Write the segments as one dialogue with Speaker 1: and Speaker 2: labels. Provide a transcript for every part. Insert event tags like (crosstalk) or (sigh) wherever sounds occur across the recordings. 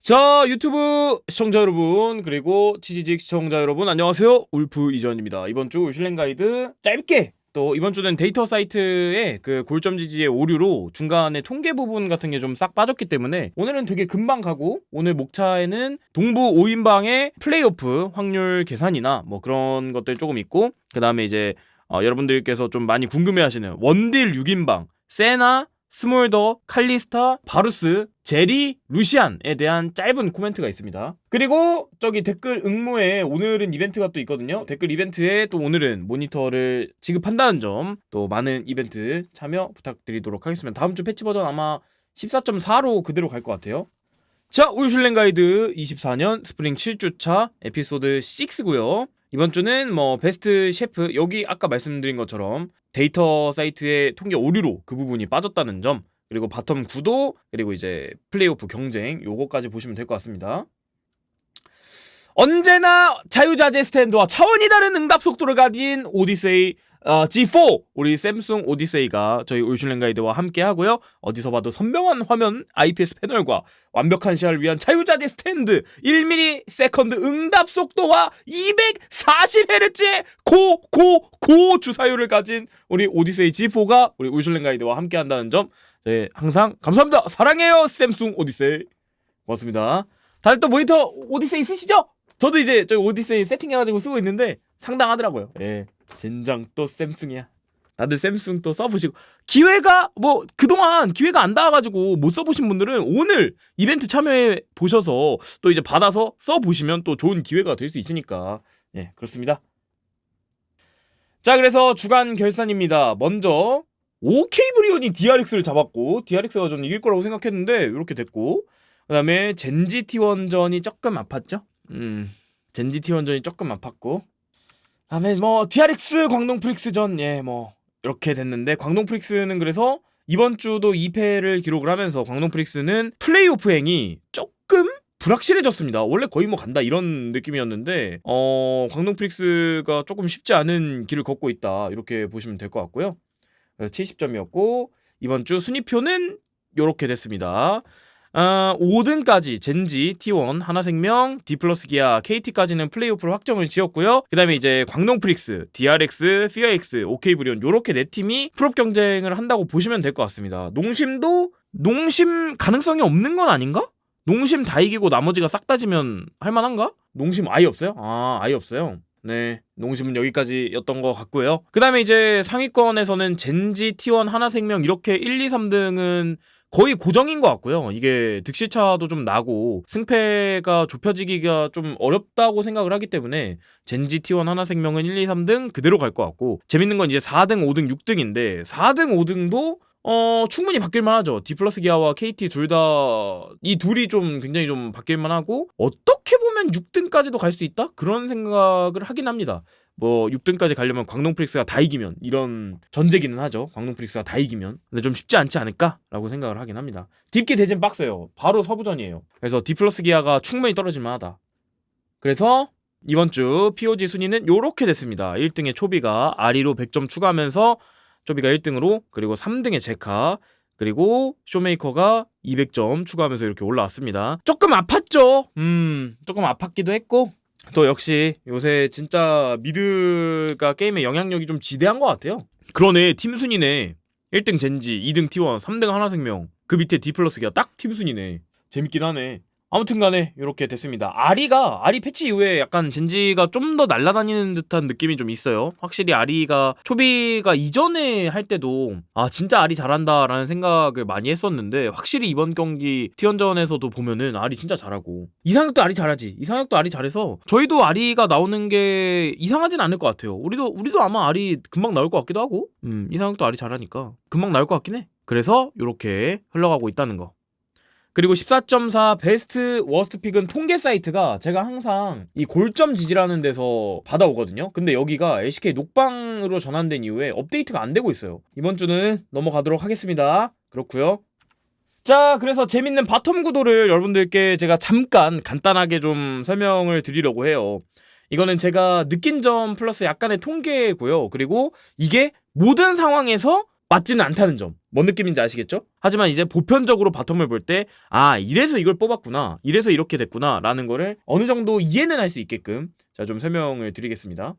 Speaker 1: 자 유튜브 시청자 여러분 그리고 치지직 시청자 여러분 안녕하세요. 울프 이전입니다. 이번 주 울실랭 가이드 짧게 또 이번 주는 데이터 사이트의 그 골점 지지의 오류로 중간에 통계 부분 같은 게 좀 싹 빠졌기 때문에 오늘은 되게 금방 가고 오늘 목차에는 동부 5인방의 플레이오프 확률 계산이나 뭐 그런 것들 조금 있고 그 다음에 이제 어, 여러분들께서 좀 많이 궁금해하시는 원딜 6인방 세나 스몰더, 칼리스타, 바루스, 제리, 루시안에 대한 짧은 코멘트가 있습니다. 그리고 저기 댓글 응모에 오늘은 이벤트가 또 있거든요. 댓글 이벤트에 또 오늘은 모니터를 지급한다는 점 또 많은 이벤트 참여 부탁드리도록 하겠습니다. 다음 주 패치 버전 아마 14.4로 그대로 갈 것 같아요. 자, 울슐랭 가이드 24년 스프링 7주차 에피소드 6고요. 이번 주는 뭐 베스트 셰프 여기 아까 말씀드린 것처럼 데이터 사이트의 통계 오류로 그 부분이 빠졌다는 점 그리고 바텀 구도 그리고 이제 플레이오프 경쟁 요거까지 보시면 될 것 같습니다. 언제나 자유자재 스탠드와 차원이 다른 응답 속도를 가진 오디세이 어, G4 우리 샘숭 오디세이가 저희 울슐랭 가이드와 함께 하고요. 어디서 봐도 선명한 화면 IPS 패널과 완벽한 시야를 위한 자유자재 스탠드 1mm 세컨드 응답 속도와 240Hz의 고고고 주사율을 가진 우리 오디세이 G4가 우리 울슐랭 가이드와 함께 한다는 점 네, 항상 감사합니다. 사랑해요 샘숭 오디세이. 고맙습니다. 다들 또 모니터 오디세이 쓰시죠? 저도 이제 저기 오디세이 세팅해가지고 쓰고 있는데 상당하더라고요. 예. 젠장 또 샘숭이야. 다들 샘숭 또 써보시고 기회가 뭐 그동안 기회가 안 닿아가지고 못 써보신 분들은 오늘 이벤트 참여해 보셔서 또 이제 받아서 써보시면 또 좋은 기회가 될 수 있으니까 예 그렇습니다. 자 그래서 주간 결산입니다. 먼저 OK 브리온이 DRX를 잡았고 DRX가 좀 이길 거라고 생각했는데 이렇게 됐고 그 다음에 젠지 T1전이 조금 아팠죠. 음 젠지 T1전이 조금 아팠고 다음에 뭐 DRX 광동 프릭스전 예 뭐 이렇게 됐는데 광동 프릭스는 그래서 이번 주도 2패를 기록을 하면서 광동 프릭스는 플레이오프 행이 조금 불확실해졌습니다. 원래 거의 뭐 간다 이런 느낌이었는데 어 광동 프릭스가 조금 쉽지 않은 길을 걷고 있다 이렇게 보시면 될 것 같고요. 그래서 70점이었고 이번 주 순위표는 이렇게 됐습니다. 아, 5등까지 젠지, T1, 하나생명, 디플러스 기아, KT까지는 플레이오프로 확정을 지었고요. 그 다음에 이제 광동 프릭스, DRX, 피어엑스, OK 브리온 요렇게 네 팀이 프롭 경쟁을 한다고 보시면 될 것 같습니다. 농심도 농심 가능성이 없는 건 아닌가? 농심 다 이기고 나머지가 싹 따지면 할만한가? 농심 아예 없어요? 아 아예 없어요. 네, 농심은 여기까지였던 것 같고요. 그 다음에 이제 상위권에서는 젠지, T1, 하나생명 이렇게 1, 2, 3등은 거의 고정인 것 같고요. 이게 득실차도 좀 나고 승패가 좁혀지기가 좀 어렵다고 생각을 하기 때문에 젠지, T1, 하나생명은 1, 2, 3등 그대로 갈 것 같고 재밌는 건 이제 4등, 5등, 6등인데 4등, 5등도 어 충분히 바뀔만 하죠. 디플러스 기아와 KT 둘 다 이 둘이 좀 굉장히 좀 바뀔만 하고 어떻게 보면 6등까지도 갈 수 있다? 그런 생각을 하긴 합니다. 뭐 6등까지 가려면 광동 프릭스가 다 이기면 이런 전제기는 하죠. 광동 프릭스가 다 이기면. 근데 좀 쉽지 않지 않을까라고 생각을 하긴 합니다. 딥기 대진 빡세요. 바로 서부전이에요. 그래서 디플러스 기아가 충분히 떨어질 만 하다. 그래서 이번 주 POG 순위는 요렇게 됐습니다. 1등의 초비가 아리로 100점 추가하면서 초비가 1등으로 그리고 3등의 제카 그리고 쇼메이커가 200점 추가하면서 이렇게 올라왔습니다. 조금 아팠죠. 음, 조금 아팠기도 했고 또 역시 요새 진짜 미드가 게임의 영향력이 좀 지대한 것 같아요. 그러네 팀 순위네. 1등 젠지, 2등 T1, 3등 하나생명. 그 밑에 디플러스가 딱 팀 순위네. 재밌긴 하네. 아무튼 간에 이렇게 됐습니다. 아리가 아리 패치 이후에 약간 젠지가 좀 더 날아다니는 듯한 느낌이 좀 있어요. 확실히 아리가 초비가 이전에 할 때도 아 진짜 아리 잘한다라는 생각을 많이 했었는데 확실히 이번 경기 티원전에서도 보면은 아리 진짜 잘하고 이상혁도 아리 잘하지. 이상혁도 아리 잘해서 저희도 아리가 나오는 게 이상하진 않을 것 같아요. 우리도 우리도 아마 아리 금방 나올 것 같기도 하고 음 이상혁도 아리 잘하니까 금방 나올 것 같긴 해. 그래서 이렇게 흘러가고 있다는 거. 그리고 14.4 베스트 워스트 픽은 통계 사이트가 제가 항상 이 골점 지지라는 데서 받아오거든요. 근데 여기가 LCK 녹방으로 전환된 이후에 업데이트가 안 되고 있어요. 이번 주는 넘어가도록 하겠습니다. 그렇고요. 자, 그래서 재밌는 바텀 구도를 여러분들께 제가 잠깐 간단하게 좀 설명을 드리려고 해요. 이거는 제가 느낀 점 플러스 약간의 통계고요. 그리고 이게 모든 상황에서 맞지는 않다는 점. 뭔 느낌인지 아시겠죠? 하지만 이제 보편적으로 바텀을 볼 때, 아, 이래서 이걸 뽑았구나. 이래서 이렇게 됐구나. 라는 거를 어느 정도 이해는 할 수 있게끔, 자, 좀 설명을 드리겠습니다.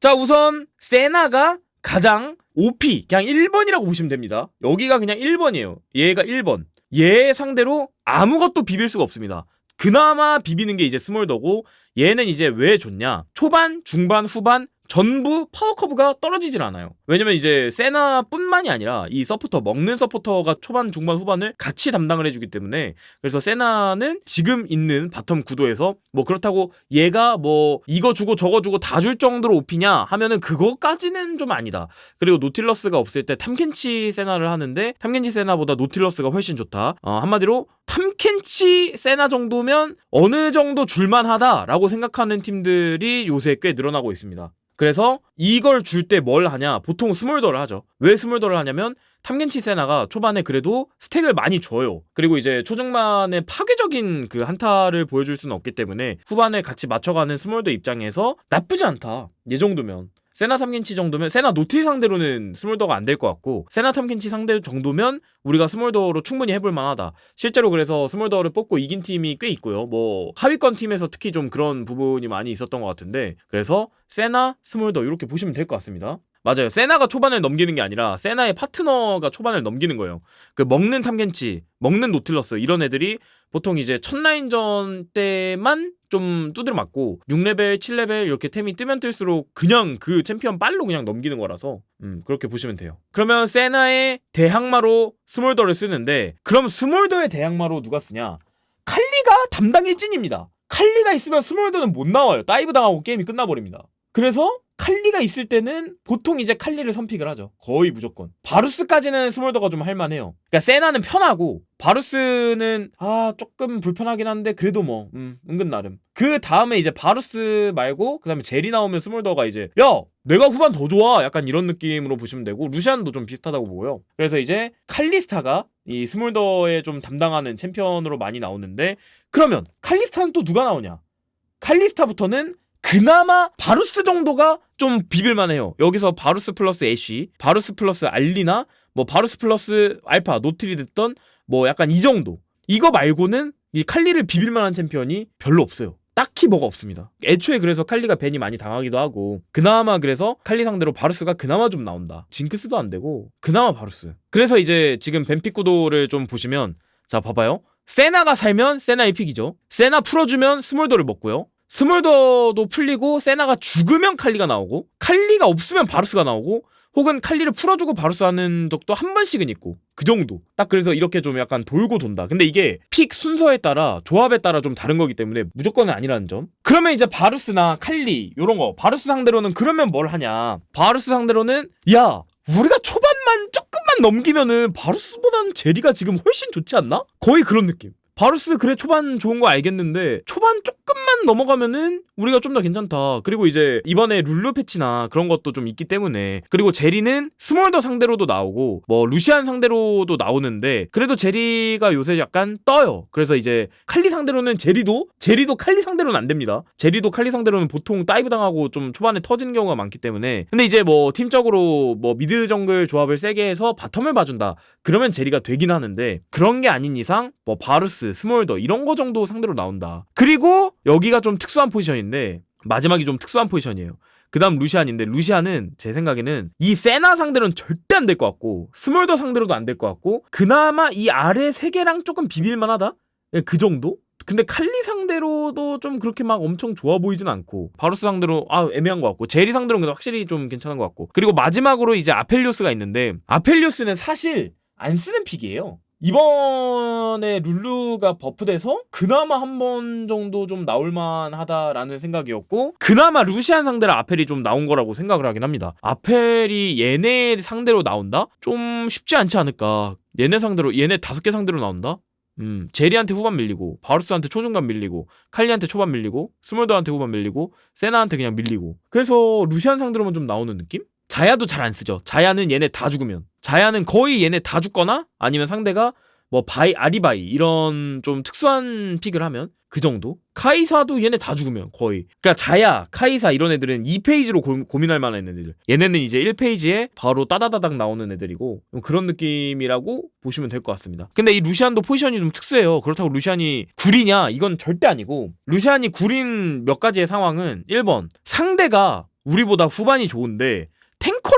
Speaker 1: 자, 우선, 세나가 가장 OP, 그냥 1번이라고 보시면 됩니다. 여기가 그냥 1번이에요. 얘가 1번. 얘 상대로 아무것도 비빌 수가 없습니다. 그나마 비비는 게 이제 스몰더고, 얘는 이제 왜 좋냐? 초반, 중반, 후반, 전부 파워 커브가 떨어지질 않아요. 왜냐면 이제 세나뿐만이 아니라 이 서포터 먹는 서포터가 초반, 중반, 후반을 같이 담당을 해주기 때문에 그래서 세나는 지금 있는 바텀 구도에서 뭐 그렇다고 얘가 뭐 이거 주고 저거 주고 다 줄 정도로 오피냐 하면은 그거까지는 좀 아니다. 그리고 노틸러스가 없을 때 탐켄치 세나를 하는데 탐켄치 세나보다 노틸러스가 훨씬 좋다. 어, 한마디로 탐켄치 세나 정도면 어느 정도 줄만하다라고 생각하는 팀들이 요새 꽤 늘어나고 있습니다. 그래서 이걸 줄 때 뭘 하냐? 보통 스몰더를 하죠. 왜 스몰더를 하냐면 탐켄치 세나가 초반에 그래도 스택을 많이 줘요. 그리고 이제 초중반에 파괴적인 그 한타를 보여줄 수는 없기 때문에 후반에 같이 맞춰가는 스몰더 입장에서 나쁘지 않다. 이 정도면. 세나 탐켄치 정도면 세나 노틸 상대로는 스몰더가 안 될 것 같고 세나 탐켄치 상대 정도면 우리가 스몰더로 충분히 해볼 만하다. 실제로 그래서 스몰더를 뽑고 이긴 팀이 꽤 있고요. 뭐 하위권 팀에서 특히 좀 그런 부분이 많이 있었던 것 같은데 그래서 세나 스몰더 이렇게 보시면 될 것 같습니다. 맞아요. 세나가 초반을 넘기는 게 아니라 세나의 파트너가 초반을 넘기는 거예요. 그 먹는 탐켄치, 먹는 노틸러스 이런 애들이 보통 이제 첫 라인전 때만 좀 두드려 맞고 6레벨, 7레벨 이렇게 템이 뜨면 뜰수록 그냥 그 챔피언 빨로 그냥 넘기는 거라서 음, 그렇게 보시면 돼요. 그러면 세나의 대항마로 스몰더를 쓰는데 그럼 스몰더의 대항마로 누가 쓰냐? 칼리가 담당 일진입니다. 칼리가 있으면 스몰더는 못 나와요. 다이브 당하고 게임이 끝나버립니다. 그래서 칼리가 있을 때는 보통 이제 칼리를 선픽을 하죠. 거의 무조건. 바루스까지는 스몰더가 좀 할만해요. 그러니까 세나는 편하고 바루스는 아 조금 불편하긴 한데 그래도 뭐 음, 은근 나름. 그 다음에 이제 바루스 말고 그 다음에 제리 나오면 스몰더가 이제 야 내가 후반 더 좋아 약간 이런 느낌으로 보시면 되고 루시안도 좀 비슷하다고 보고요. 그래서 이제 칼리스타가 이 스몰더에 좀 담당하는 챔피언으로 많이 나오는데 그러면 칼리스타는 또 누가 나오냐? 칼리스타부터는 그나마 바루스 정도가 좀 비빌만해요. 여기서 바루스 플러스 애쉬, 바루스 플러스 알리나, 뭐 바루스 플러스 알파, 노틸이 됐던 뭐 약간 이 정도. 이거 말고는 이 칼리를 비빌만한 챔피언이 별로 없어요. 딱히 뭐가 없습니다. 애초에 그래서 칼리가 벤이 많이 당하기도 하고 그나마 그래서 칼리 상대로 바루스가 그나마 좀 나온다. 징크스도 안 되고 그나마 바루스. 그래서 이제 지금 벤픽 구도를 좀 보시면 자 봐봐요. 세나가 살면 세나의 픽이죠. 세나 풀어주면 스몰더를 먹고요. 스몰더도 풀리고 세나가 죽으면 칼리가 나오고 칼리가 없으면 바루스가 나오고 혹은 칼리를 풀어주고 바루스 하는 적도 한 번씩은 있고 그 정도. 딱 그래서 이렇게 좀 약간 돌고 돈다. 근데 이게 픽 순서에 따라 조합에 따라 좀 다른 거기 때문에 무조건은 아니라는 점. 그러면 이제 바루스나 칼리 요런 거. 바루스 상대로는 그러면 뭘 하냐? 바루스 상대로는 야 우리가 초반만 조금만 넘기면은 바루스보다는 제리가 지금 훨씬 좋지 않나? 거의 그런 느낌 바루스 그래 초반 좋은 거 알겠는데 초반 조금만 넘어가면은 우리가 좀 더 괜찮다. 그리고 이제 이번에 룰루 패치나 그런 것도 좀 있기 때문에 그리고 제리는 스몰더 상대로도 나오고 뭐 루시안 상대로도 나오는데 그래도 제리가 요새 약간 떠요. 그래서 이제 칼리 상대로는 제리도 제리도 칼리 상대로는 안 됩니다. 제리도 칼리 상대로는 보통 다이브 당하고 좀 초반에 터지는 경우가 많기 때문에 근데 이제 뭐 팀적으로 뭐 미드 정글 조합을 세게 해서 바텀을 봐준다. 그러면 제리가 되긴 하는데 그런 게 아닌 이상 뭐 바루스, 스몰더 이런 거 정도 상대로 나온다. 그리고 여기가 좀 특수한 포지션인데 마지막이 좀 특수한 포지션이에요. 그 다음 루시안인데 루시안은 제 생각에는 이 세나 상대로는 절대 안 될 것 같고 스몰더 상대로도 안 될 것 같고 그나마 이 아래 세 개랑 조금 비빌만하다? 예, 그 정도? 근데 칼리 상대로도 좀 그렇게 막 엄청 좋아 보이진 않고 바루스 상대로 아 애매한 것 같고 제리 상대로는 확실히 좀 괜찮은 것 같고 그리고 마지막으로 이제 아펠리오스가 있는데 아펠리오스는 사실 안 쓰는 픽이에요. 이번에 룰루가 버프돼서 그나마 한 번 정도 좀 나올만 하다라는 생각이었고 그나마 루시안 상대로 아펠이 좀 나온 거라고 생각을 하긴 합니다. 아펠이 얘네 상대로 나온다? 좀 쉽지 않지 않을까. 얘네 상대로 얘네 다섯 개 상대로 나온다? 음, 제리한테 후반 밀리고 바루스한테 초중간 밀리고 칼리한테 초반 밀리고 스몰더한테 후반 밀리고 세나한테 그냥 밀리고 그래서 루시안 상대로만 좀 나오는 느낌? 자야도 잘 안 쓰죠. 자야는 얘네 다 죽으면. 자야는 거의 얘네 다 죽거나 아니면 상대가 뭐 바이 아리바이 이런 좀 특수한 픽을 하면 그 정도? 카이사도 얘네 다 죽으면 거의. 그러니까 자야, 카이사 이런 애들은 2페이지로 고, 민할 만한 애들. 얘네는 이제 1페이지에 바로 따다다닥 나오는 애들이고 좀 그런 느낌이라고 보시면 될 것 같습니다. 근데 이 루시안도 포지션이 좀 특수해요. 그렇다고 루시안이 구리냐? 이건 절대 아니고 루시안이 구린 몇 가지의 상황은 1번 상대가 우리보다 후반이 좋은데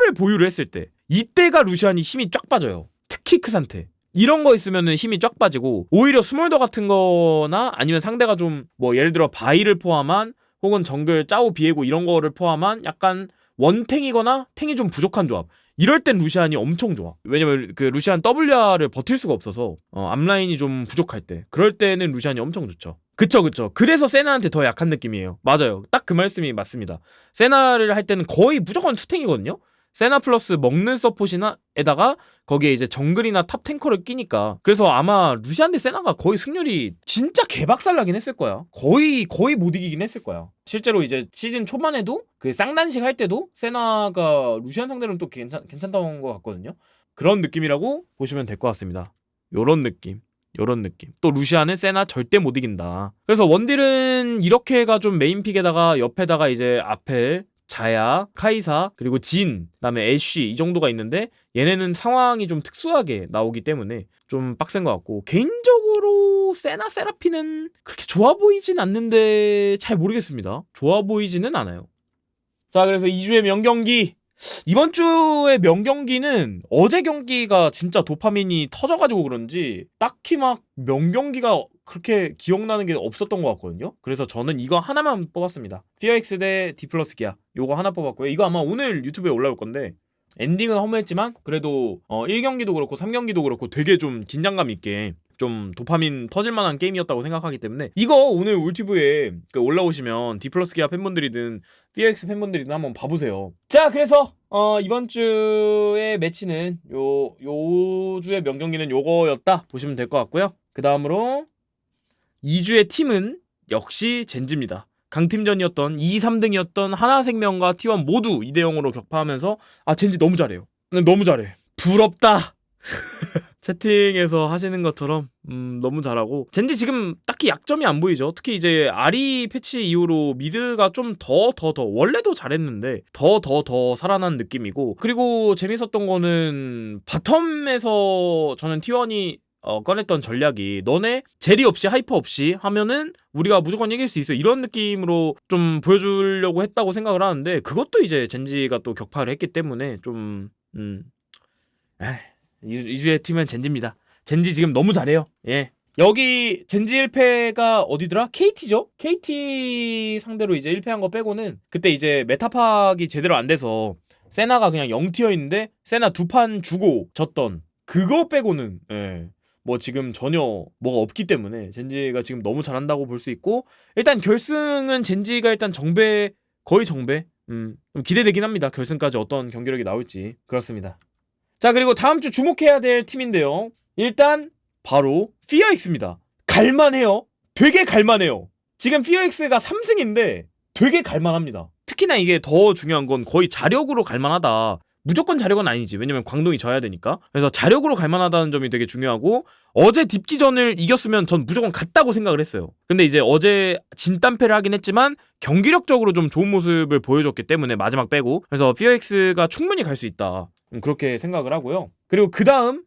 Speaker 1: 탱커를 보유를 했을 때 이때가 루시안이 힘이 쫙 빠져요. 특히 그 상태. 이런 거 있으면은 힘이 쫙 빠지고 오히려 스몰더 같은 거나 아니면 상대가 좀 뭐 예를 들어 바이를 포함한 혹은 정글 짜오 비에고 이런 거를 포함한 약간 원탱이거나 탱이 좀 부족한 조합. 이럴 땐 루시안이 엄청 좋아. 왜냐면 그 루시안 WR을 버틸 수가 없어서 어, 앞라인이 좀 부족할 때. 그럴 때는 루시안이 엄청 좋죠. 그쵸 그쵸. 그래서 세나한테 더 약한 느낌이에요. 맞아요. 딱 그 말씀이 맞습니다. 세나를 할 때는 거의 무조건 투탱이거든요 세나 플러스 먹는 서폿이나 에다가 거기에 이제 정글이나 탑 탱커를 끼니까 그래서 아마 루시안 대 세나가 거의 승률이 진짜 개박살 나긴 했을 거야 거의 거의 못 이기긴 했을 거야 실제로 이제 시즌 초반에도 그 쌍단식 할 때도 세나가 루시안 상대로는 또 괜찮, 괜찮다는 것 같거든요 그런 느낌이라고 보시면 될 것 같습니다 요런 느낌 요런 느낌. 또 루시아는 세나 절대 못 이긴다. 그래서 원딜은 이렇게가 좀 메인픽에다가 옆에다가 이제 앞에 자야, 카이사, 그리고 진, 그다음에 애쉬 이 정도가 있는데 얘네는 상황이 좀 특수하게 나오기 때문에 좀 빡센 것 같고 개인적으로 세나 세라피는 그렇게 좋아 보이진 않는데 잘 모르겠습니다. 좋아 보이지는 않아요. 자, 그래서 2주의 명경기 이번 주의 명경기는 어제 경기가 진짜 도파민이 터져가지고 그런지 딱히 막 명경기가 그렇게 기억나는 게 없었던 것 같거든요. 그래서 저는 이거 하나만 뽑았습니다. 피어엑스 대 디플러스 기아 요거 하나 뽑았고요. 이거 아마 오늘 유튜브에 올라올 건데 엔딩은 허무했지만 그래도 어 1경기도 그렇고 3경기도 그렇고 되게 좀 긴장감 있게 좀 도파민 터질 만한 게임이었다고 생각하기 때문에 이거 오늘 울티브에 그 올라오시면 디플러스 기아 팬분들이든 PX 팬분들이든 한번 봐보세요. 자 그래서 어 이번 주의 매치는 요 요 주의 명경기는 요거였다 보시면 될 것 같고요. 그 다음으로 2주의 팀은 역시 젠지입니다. 강팀전이었던 2, 3등이었던 하나생명과 T1 모두 2대 0으로 격파하면서 아 젠지 너무 잘해요. 너무 잘해. 부럽다. (laughs) 채팅에서 하시는 것처럼 음, 너무 잘하고 젠지 지금 딱히 약점이 안 보이죠. 특히 이제 아리 패치 이후로 미드가 좀 더 더 더 원래도 잘했는데 더 더 더 살아난 느낌이고 그리고 재밌었던 거는 바텀에서 저는 T1이 어, 꺼냈던 전략이 너네 제리 없이 하이퍼 없이 하면은 우리가 무조건 이길 수 있어 이런 느낌으로 좀 보여주려고 했다고 생각을 하는데 그것도 이제 젠지가 또 격파를 했기 때문에 좀 음. 에이. 이주의 팀은 젠지입니다. 젠지 지금 너무 잘해요. 예. 여기 젠지 1패가 어디더라? KT죠? KT 상대로 이제 1패한 거 빼고는 그때 이제 메타팍이 제대로 안 돼서 세나가 그냥 0티어 있는데 세나 두 판 주고 졌던 그거 빼고는 예. 뭐 지금 전혀 뭐가 없기 때문에 젠지가 지금 너무 잘한다고 볼 수 있고 일단 결승은 젠지가 일단 정배 거의 정배 음, 좀 기대되긴 합니다. 결승까지 어떤 경기력이 나올지 그렇습니다. 자 그리고 다음 주 주목해야 될 팀인데요. 일단 바로 피어엑스입니다. 갈만해요. 되게 갈만해요. 지금 피어엑스가 3승인데 되게 갈만합니다. 특히나 이게 더 중요한 건 거의 자력으로 갈만하다. 무조건 자력은 아니지. 왜냐면 광동이 져야 되니까. 그래서 자력으로 갈 만하다는 점이 되게 중요하고 어제 딥기전을 이겼으면 전 무조건 갔다고 생각을 했어요. 근데 이제 어제 진땀패를 하긴 했지만 경기력적으로 좀 좋은 모습을 보여줬기 때문에 마지막 빼고 그래서 피어엑스가 충분히 갈 수 있다. 음, 그렇게 생각을 하고요. 그리고 그 다음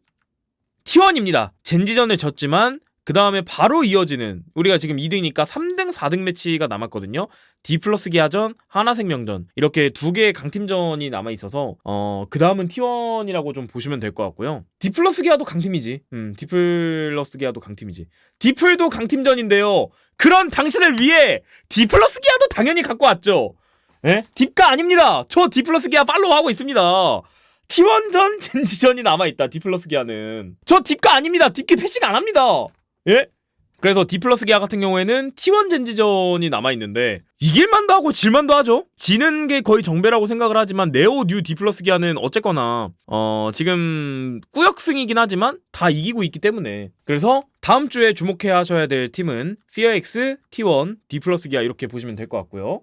Speaker 1: T1입니다. 젠지전을 졌지만 그 다음에 바로 이어지는 우리가 지금 2등이니까 3등, 4등 매치가 남았거든요. D 플러스 기아전, 하나생명전 이렇게 두 개의 강팀전이 남아 있어서 어 그 다음은 T1이라고 좀 보시면 될 것 같고요. D 플러스 기아도 강팀이지. 음, D 플러스 기아도 강팀이지. D 플도 강팀전인데요. 그런 당신을 위해 D 플러스 기아도 당연히 갖고 왔죠. 예? 딥가 아닙니다. 저 D 플러스 기아 팔로우 하고 있습니다. T1전 (laughs) 젠지전이 남아있다 디플러스 기아는 저 딥가 아닙니다 딥기 패시가 안합니다 예? 그래서 디플러스 기아 같은 경우에는 T1 젠지전이 남아있는데 이길만도 하고 질만도 하죠. 지는 게 거의 정배라고 생각을 하지만 네오 뉴 디플러스 기아는 어쨌거나 어 지금 꾸역승이긴 하지만 다 이기고 있기 때문에. 그래서 다음 주에 주목해야 하셔야 될 팀은 피어엑스, T1, 디플러스 기아 이렇게 보시면 될 것 같고요.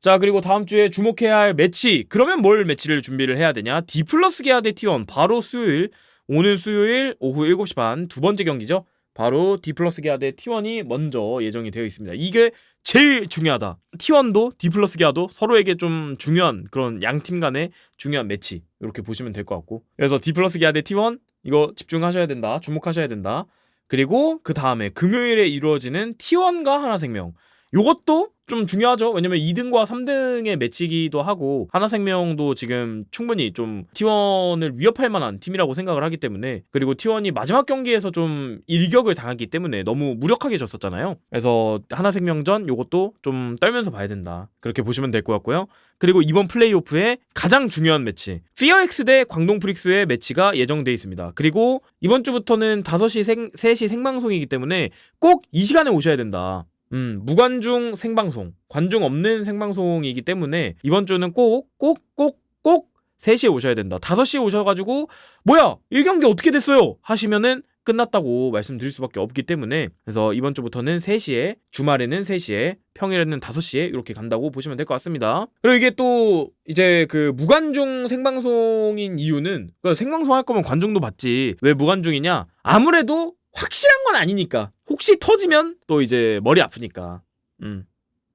Speaker 1: 자 그리고 다음 주에 주목해야 할 매치. 그러면 뭘 매치를 준비를 해야 되냐? D 플러스 기아 대 T1 바로 수요일 오늘 수요일 오후 7시 반 두 번째 경기죠. 바로 D 플러스 기아 대 T1이 먼저 예정이 되어 있습니다. 이게 제일 중요하다. T1도 D 플러스 기아도 서로에게 좀 중요한 그런 양 팀 간의 중요한 매치 이렇게 보시면 될 것 같고 그래서 D 플러스 기아 대 T1 이거 집중하셔야 된다. 주목하셔야 된다. 그리고 그 다음에 금요일에 이루어지는 T1과 하나생명 요것도 좀 중요하죠. 왜냐면 2등과 3등의 매치기도 하고 하나생명도 지금 충분히 좀 T1을 위협할 만한 팀이라고 생각을 하기 때문에 그리고 T1이 마지막 경기에서 좀 일격을 당하기 때문에 너무 무력하게 졌었잖아요. 그래서 하나생명전 요것도 좀 떨면서 봐야 된다. 그렇게 보시면 될 것 같고요. 그리고 이번 플레이오프의 가장 중요한 매치 피어엑스 대 광동 프릭스의 매치가 예정돼 있습니다. 그리고 이번 주부터는 5시 생, 3시 생방송이기 때문에 꼭 이 시간에 오셔야 된다. 음, 무관중 생방송, 관중 없는 생방송이기 때문에 이번 주는 꼭, 꼭, 꼭, 꼭 3시에 오셔야 된다. 5시에 오셔가지고, 뭐야! 1경기 어떻게 됐어요? 하시면은 끝났다고 말씀드릴 수밖에 없기 때문에 그래서 이번 주부터는 3시에 주말에는 3시에 평일에는 5시에 이렇게 간다고 보시면 될 것 같습니다. 그리고 이게 또 이제 그 무관중 생방송인 이유는 그 생방송 할 거면 관중도 받지 왜 무관중이냐? 아무래도 확실한 건 아니니까 혹시 터지면 또 이제 머리 아프니까. 음.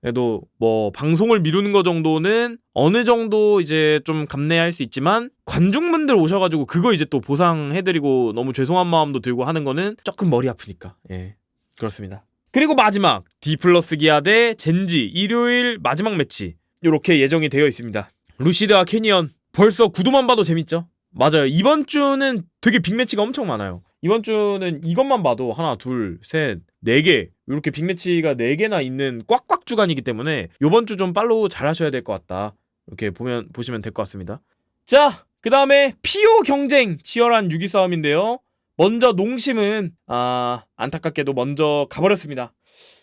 Speaker 1: 그래도 뭐 방송을 미루는 거 정도는 어느 정도 이제 좀 감내할 수 있지만 관중분들 오셔가지고 그거 이제 또 보상해드리고 너무 죄송한 마음도 들고 하는 거는 조금 머리 아프니까. 예. 그렇습니다. 그리고 마지막 D 플러스 기아 대 젠지 일요일 마지막 매치. 이렇게 예정이 되어 있습니다. 루시드와 캐니언 벌써 구도만 봐도 재밌죠? 맞아요. 이번 주는 되게 빅매치가 엄청 많아요 이번 주는 이것만 봐도 하나, 둘, 셋, 네 개. 이렇게 빅매치가 네 개나 있는 꽉꽉 주간이기 때문에 이번 주 좀 팔로우 잘 하셔야 될 것 같다. 이렇게 보면 보시면 될 것 같습니다. 자, 그 다음에 피오 경쟁 치열한 6위 싸움인데요. 먼저 농심은 아, 안타깝게도 먼저 가버렸습니다.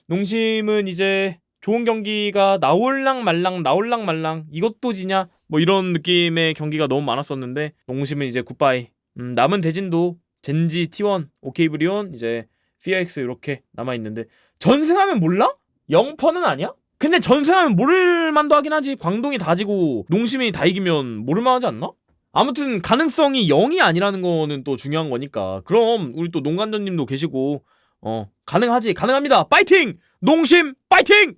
Speaker 1: 농심은 이제 좋은 경기가 나올랑 말랑 나올랑 말랑 이것도 지냐 뭐 이런 느낌의 경기가 너무 많았었는데 농심은 이제 굿바이. 음, 남은 대진도 젠지 T1, 오케이브리온, 이제 피어엑스 이렇게 남아 있는데 전승하면 몰라? 0퍼는 아니야? 근데 전승하면 모를 만도 하긴 하지. 광동이 다 지고 농심이 다 이기면 모를 만하지 않나? 아무튼 가능성이 0이 아니라는 거는 또 중요한 거니까. 그럼 우리 또 농간전님도 계시고 어 가능하지 가능합니다. 파이팅! 농심 파이팅!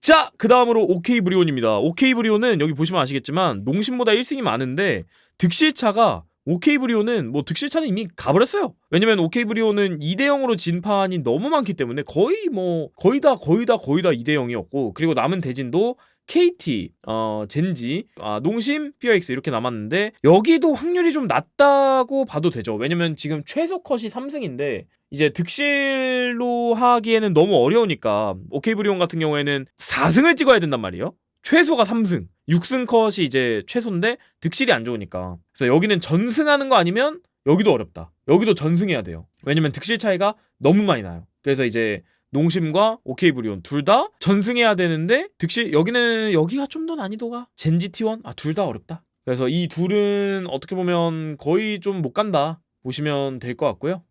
Speaker 1: 자, 그 다음으로 오케이 브리온입니다. 오케이 브리온은 여기 보시면 아시겠지만 농심보다 1승이 많은데 득실차가 오케이 브리오는 뭐 득실차는 이미 가버렸어요. 왜냐면 오케이 브리오는 2대 0으로 진 판이 너무 많기 때문에 거의 뭐 거의 다 거의 다 거의 다 2대 0이었고 그리고 남은 대진도 KT, 어, 젠지, 아, 농심, 피어엑스 이렇게 남았는데 여기도 확률이 좀 낮다고 봐도 되죠. 왜냐면 지금 최소 컷이 3승인데 이제 득실로 하기에는 너무 어려우니까 오케이 브리온 같은 경우에는 4승을 찍어야 된단 말이에요. 최소가 3승. 6승 컷이 이제 최소인데 득실이 안 좋으니까. 그래서 여기는 전승하는 거 아니면 여기도 어렵다. 여기도 전승해야 돼요. 왜냐면 득실 차이가 너무 많이 나요. 그래서 이제 농심과 오케이 브리온 둘 다 전승해야 되는데 득실 여기는 여기가 좀 더 난이도가 젠지 T1 아 둘 다 어렵다. 그래서 이 둘은 어떻게 보면 거의 좀 못 간다 보시면 될 것 같고요.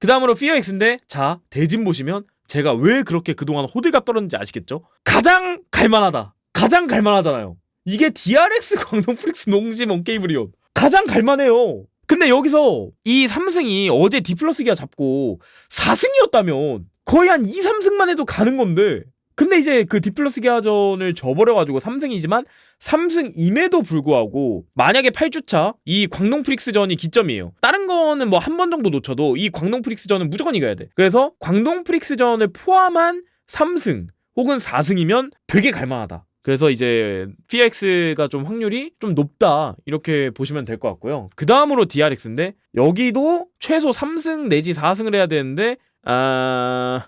Speaker 1: 그 다음으로 피어엑스인데 자 대진 보시면 제가 왜 그렇게 그동안 호들갑 떨었는지 아시겠죠? 가장 갈만하다. 가장 갈만하잖아요. 이게 DRX (laughs) 광동 프릭스 농심 원게임브리온 가장 갈만해요. 근데 여기서 이 3승이 어제 디플러스 기아 잡고 4승이었다면 거의 한 2, 3승만 해도 가는 건데 근데 이제 그 디플러스 기아전을 져버려가지고 3승이지만 3승임에도 불구하고 만약에 8주차 이 광동 프릭스전이 기점이에요. 다른 거는 뭐 한 번 정도 놓쳐도 이 광동 프릭스전은 무조건 이겨야 돼. 그래서 광동 프릭스전을 포함한 3승 혹은 4승이면 되게 갈만하다. 그래서 이제 PX가 좀 확률이 좀 높다 이렇게 보시면 될 것 같고요. 그 다음으로 DRX인데 여기도 최소 3승 내지 4승을 해야 되는데 아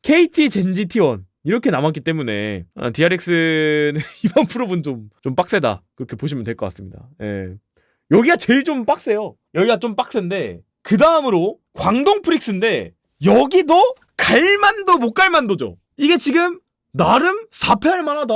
Speaker 1: KT 젠지 T1 이렇게 남았기 때문에 아, DRX는 (laughs) 이번 프로분 좀 좀 빡세다 그렇게 보시면 될 것 같습니다. 예. 여기가 제일 좀 빡세요. 여기가 좀 빡센데 그 다음으로 광동 프릭스인데 여기도 갈만도 못 갈만도죠. 이게 지금 나름 4패할 만하다.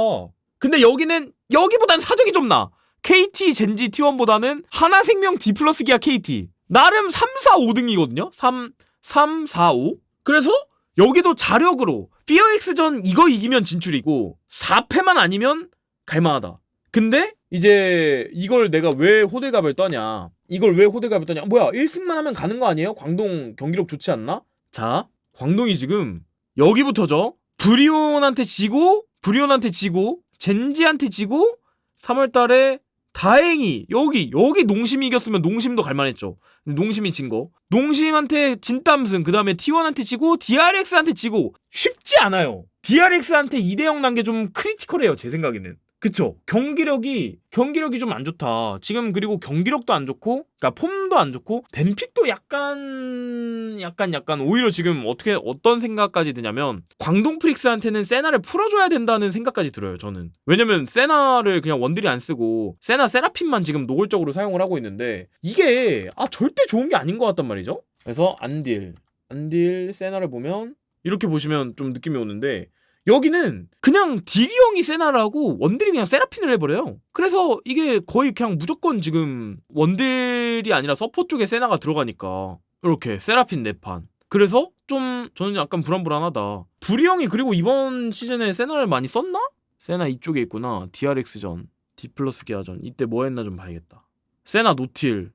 Speaker 1: 근데 여기는 여기보단 사정이 좀 나. KT 젠지 T1보다는 하나생명 D 플러스 기아 KT. 나름 3, 4, 5등이거든요. 3, 3, 4, 5. 그래서 여기도 자력으로 피어엑스전 이거 이기면 진출이고 4패만 아니면 갈만하다. 근데 이제 이걸 내가 왜 호들갑을 떠냐? 이걸 왜 호들갑을 떠냐? 뭐야 1승만 하면 가는 거 아니에요? 광동 경기력 좋지 않나? 자, 광동이 지금 여기부터죠. 브리온한테 지고 브리온한테 지고 젠지한테 지고 3월달에 다행히 여기 여기 농심이 이겼으면 농심도 갈만했죠. 농심이 진 거. 농심한테 진땀승 그다음에 T1한테 지고 DRX한테 지고 쉽지 않아요. DRX한테 2대 0 난 게 좀 크리티컬해요 제 생각에는. 그쵸. 경기력이 경기력이 좀 안 좋다. 지금 그리고 경기력도 안 좋고 그러니까 폼도 안 좋고 벤픽도 약간 약간 약간 오히려 지금 어떻게 어떤 생각까지 드냐면 광동 프릭스한테는 세나를 풀어줘야 된다는 생각까지 들어요 저는. 왜냐면 세나를 그냥 원딜이 안 쓰고 세나 세라핀만 지금 노골적으로 사용을 하고 있는데 이게 아 절대 좋은 게 아닌 것 같단 말이죠? 그래서 안딜. 안딜 세나를 보면 이렇게 보시면 좀 느낌이 오는데 여기는 그냥 딜이 형이 세나라고 원딜이 그냥 세라핀을 해버려요. 그래서 이게 거의 그냥 무조건 지금 원딜이 아니라 서포 쪽에 세나가 들어가니까 이렇게 세라핀 네판. 그래서 좀 저는 약간 불안불안하다. 부리 형이 그리고 이번 시즌에 세나를 많이 썼나? 세나 이쪽에 있구나. DRX전, 디플러스 기아전. 이때 뭐 했나 좀 봐야겠다. 세나 노틸.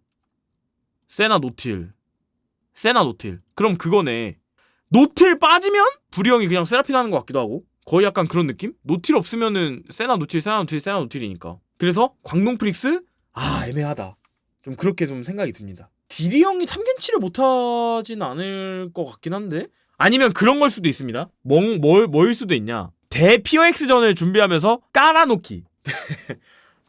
Speaker 1: 세나 노틸. 세나 노틸. 그럼 그거네. 노틸 빠지면 부리 형이 그냥 세라핀 하는 것 같기도 하고 거의 약간 그런 느낌? 노틸 없으면은 세나 노틸 세나 노틸 세나 노틸이니까. 그래서 광동 프릭스? 아 애매하다. 좀 그렇게 좀 생각이 듭니다. 디리 형이 참견치를 못하진 않을 것 같긴 한데 아니면 그런 걸 수도 있습니다. 뭘, 뭘, 뭐일 수도 있냐? 대피어 X전을 준비하면서 깔아놓기.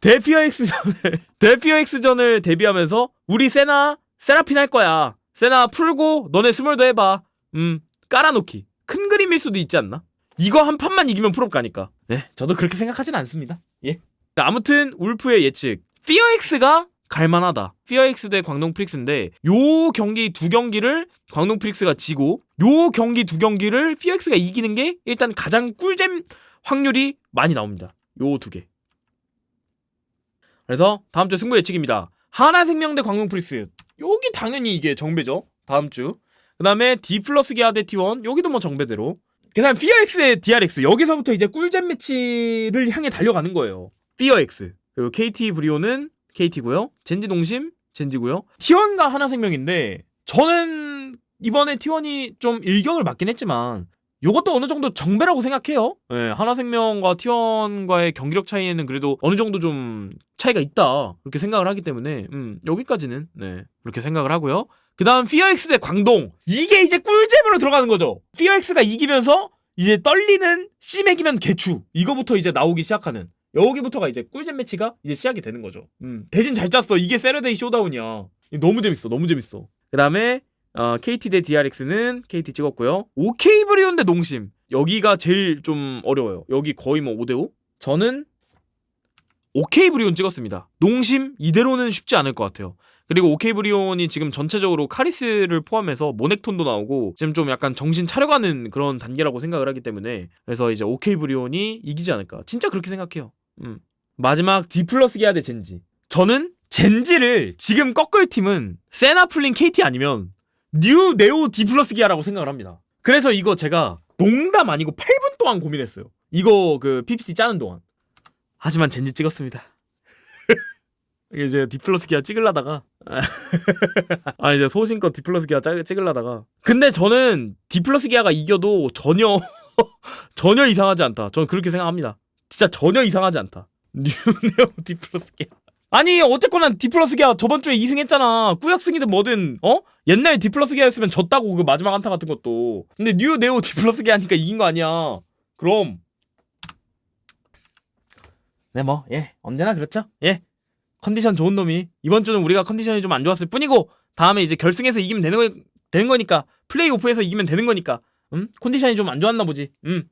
Speaker 1: 대피어 X전을 대피어 X전을 대비하면서 우리 세나 세라핀 할 거야. 세나 풀고 너네 스몰도 해봐 음 깔아놓기. 큰 그림일 수도 있지 않나? 이거 한 판만 이기면 프로 가니까. 네 저도 그렇게 생각하진 않습니다. 예. 자, 아무튼 울프의 예측. 피어엑스가 갈만하다. 피어엑스 대 광동 프릭스인데 요 경기 두 경기를 광동 프릭스가 지고 요 경기 두 경기를 피어엑스가 이기는 게 일단 가장 꿀잼 확률이 많이 나옵니다. 요 두 개. 그래서 다음 주 승부 예측입니다. 하나생명 대 광동 프릭스. 여기 당연히 이게 정배죠? 다음 주 그 다음에 D 플러스 기아 대 T1 여기도 뭐 정배대로. 그 다음 피어엑스 의 DRX 여기서부터 이제 꿀잼 매치를 향해 달려가는 거예요. 피어엑스 그리고 KT 브리오는 KT고요. 젠지 농심 젠지고요. T1과 하나생명인데 저는 이번에 T1이 좀 일격을 맞긴 했지만 요것도 어느 정도 정배라고 생각해요. 예, 하나생명과 T1과의 경기력 차이에는 그래도 어느 정도 좀 차이가 있다. 그렇게 생각을 하기 때문에 음, 여기까지는 네 그렇게 생각을 하고요 그 다음 피어엑스 대 광동. 이게 이제 꿀잼으로 들어가는 거죠. 피어엑스가 이기면서 이제 떨리는 씨맥이면 개추. 이거부터 이제 나오기 시작하는. 여기부터가 이제 꿀잼 매치가 이제 시작이 되는 거죠. 음, 대진 잘 짰어. 이게 세르데이 쇼다운이야 너무 재밌어. 너무 재밌어. 그 다음에 어, KT 대 DRX는 KT 찍었고요. OK 브리온 대 농심. 여기가 제일 좀 어려워요. 여기 거의 뭐 5대5 저는 OK 브리온 찍었습니다. 농심 이대로는 쉽지 않을 것 같아요 그리고 오케이 브리온이 지금 전체적으로 카리스를 포함해서 모넥톤도 나오고 지금 좀 약간 정신 차려가는 그런 단계라고 생각을 하기 때문에 그래서 이제 오케이 브리온이 이기지 않을까. 진짜 그렇게 생각해요. 음. 마지막 D 플러스 기아 대 젠지. 저는 젠지를 지금 꺾을 팀은 세나 풀린 KT 아니면 뉴 네오 D 플러스 기아라고 생각을 합니다. 그래서 이거 제가 농담 아니고 8분 동안 고민했어요. 이거 그 PPT 짜는 동안. 하지만 젠지 찍었습니다 이제 디플러스 기아 찍으려다가. (laughs) 아 이제 소신껏 디플러스 기아 짜- 찍으려다가. 근데 저는 디플러스 기아가 이겨도 전혀 (laughs) 전혀 이상하지 않다. 저는 그렇게 생각합니다. 진짜 전혀 이상하지 않다. (laughs) 뉴네오 디플러스 기아. 아니 어쨌거나 디플러스 기아 저번 주에 2승 했잖아. 꾸역승이든 뭐든 어? 옛날 디플러스 기아였으면 졌다고 그 마지막 한타 같은 것도. 근데 뉴네오 디플러스 기아니까 이긴 거 아니야. 그럼. 네 뭐 예. 언제나 그렇죠? 예 컨디션 좋은 놈이 이번 주는 우리가 컨디션이 좀 안 좋았을 뿐이고 다음에 이제 결승에서 이기면 되는 거 되는 거니까 플레이오프에서 이기면 되는 거니까 음 컨디션이 좀 안 좋았나 보지 음.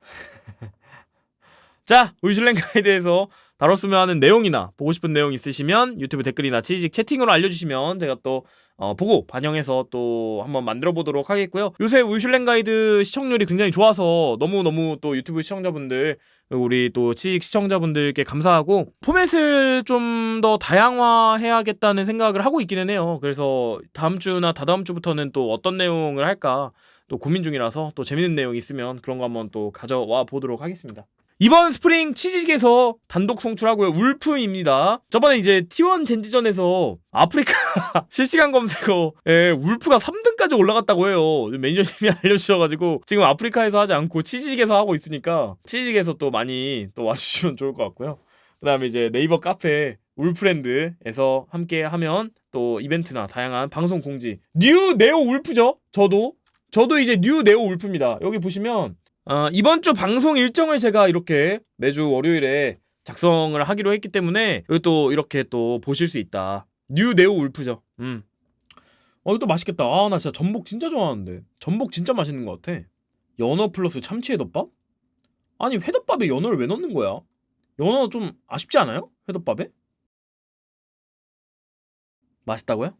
Speaker 1: (laughs) 자 우유슐랭 가이드에서 다뤘으면 하는 내용이나 보고 싶은 내용 있으시면 유튜브 댓글이나 치직 채팅으로 알려주시면 제가 또 어, 보고 반영해서 또 한번 만들어 보도록 하겠고요. 요새 우유슐랭 가이드 시청률이 굉장히 좋아서 너무 너무 또 유튜브 시청자분들 우리 또 치직 시청자분들께 감사하고 포맷을 좀 더 다양화해야겠다는 생각을 하고 있기는 해요. 그래서 다음 주나 다다음 주부터는 또 어떤 내용을 할까 또 고민 중이라서 또 재밌는 내용 있으면 그런 거 한번 또 가져와 보도록 하겠습니다. 이번 스프링 치즈직에서 단독 송출하고요. 울프입니다. 저번에 이제 T1 젠지전에서 아프리카 (laughs) 실시간 검색어에 울프가 3등까지 올라갔다고 해요. 매니저님이 (laughs) 알려주셔가지고 지금 아프리카에서 하지 않고 치즈직에서 하고 있으니까 치즈직에서 또 많이 또 와주시면 좋을 것 같고요. 그 다음에 이제 네이버 카페 울프랜드에서 함께 하면 또 이벤트나 다양한 방송 공지 뉴 네오 울프죠 저도 저도 이제 뉴 네오 울프입니다 여기 보시면 어, 이번 주 방송 일정을 제가 이렇게 매주 월요일에 작성을 하기로 했기 때문에 또 이렇게 또 보실 수 있다 뉴 네오 울프죠 음. 어 이거 또 맛있겠다 아 나 진짜 전복 진짜 좋아하는데 전복 진짜 맛있는 것 같아 연어 플러스 참치회덮밥? 아니 회덮밥에 연어를 왜 넣는 거야? 연어 좀 아쉽지 않아요? 회덮밥에? 맛있다고요?